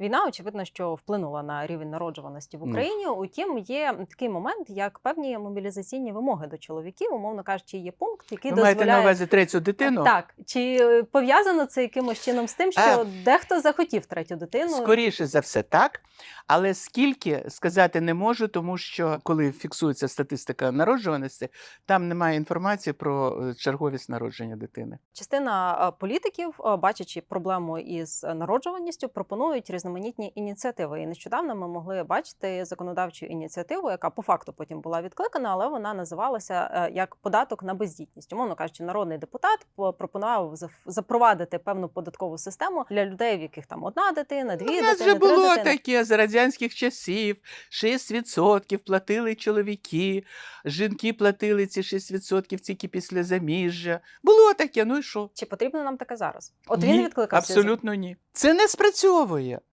Війна, очевидно, що вплинула на рівень народжуваності в Ну. Україні. Утім, є такий момент, як певні мобілізаційні вимоги до чоловіків, умовно кажучи, є пункт, який Ви маєте на увазі третю дитину? так. Чи е, пов'язано це якимось чином з тим, що А, дехто захотів третю дитину? Скоріше за все, так. Але скільки сказати не можу, тому що коли фіксується статистика народжуваності, там немає інформації про е, черговість народження дитини. Частина е, політиків, е, бачачи проблему із е, народжуваністю, пропонують різноманітні ініціативи. І нещодавно ми могли бачити законодавчу ініціативу, яка по факту потім була відкликана, але вона називалася е, як податок на бездітність. Умовно кажучи, народний депутат пропонував запровадити певну податкову систему для людей, в яких там одна дитина, дві У нас дитини, вже три було дитини. таке з радянських часів. 6% платили чоловіки, жінки платили ці 6% тільки після заміжжя. Було таке, ну і що? Чи потрібно нам таке зараз? От Ні, він відкликався. Абсолютно ні. Це не спрацьовує.